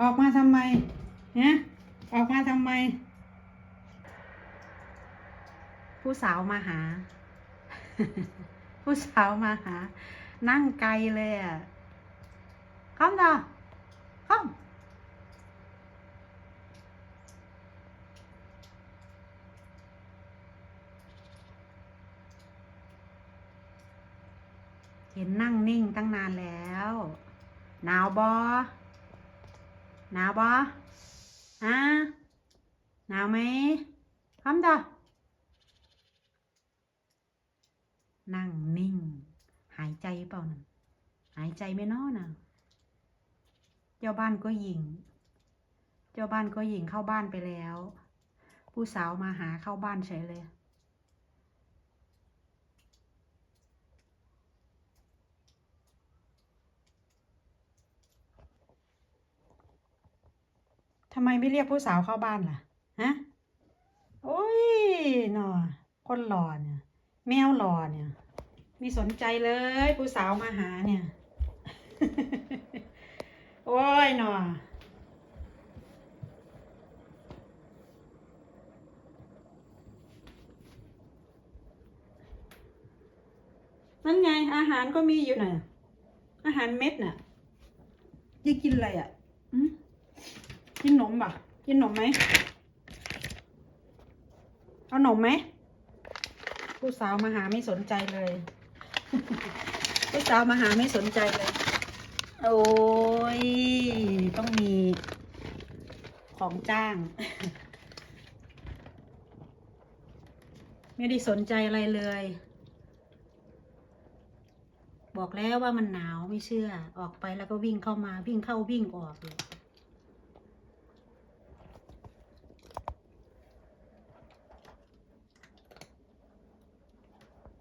ออกมาทำไมฮะออกมาทำไม ผู้สาวมาหา ผู้สาวมาหา นั่งไกลเลยอะคอมดอคอมเห็นนั่งนิ่งตั้งนานแล้ว หนาวบอ หนาวบอฮะหนาวไหมคอมดอนั่งนิ่ง หายใจเปล่านะหายใจไม่นอนะเจ้าบ้านก็ยิง เจ้าบ้านก็ยิงเข้าบ้านไปแล้ว ผู้สาวมาหาเข้าบ้านเฉยเลยำไมไม่เรียกผู้สาวเข้าบ้านล่ะ ฮะ โอ้ยหนอคนหล่อเนี่ย แมวหล่อเนี่ยม่สนใจเลย ผู้สาวมาหาเนี่ย โอ้ยหนอนั่นไงอาหารก็มีอยู่น่ะ อาหารเม็ดน่ะจะกินอะไรอะอืม กินนมป่ะ กินนมไหมเอานมไหม ผู้สาวมาหาไม่สนใจเลย ผู้สาวมาหาไม่สนใจเลย โอ้ย ต้องมีของจ้าง ไม่ได้สนใจอะไรเลย บอกแล้วว่ามันหนาวไม่เชื่อ ออกไปแล้วก็วิ่งเข้ามาวิ่งเข้าวิ่งออกเลย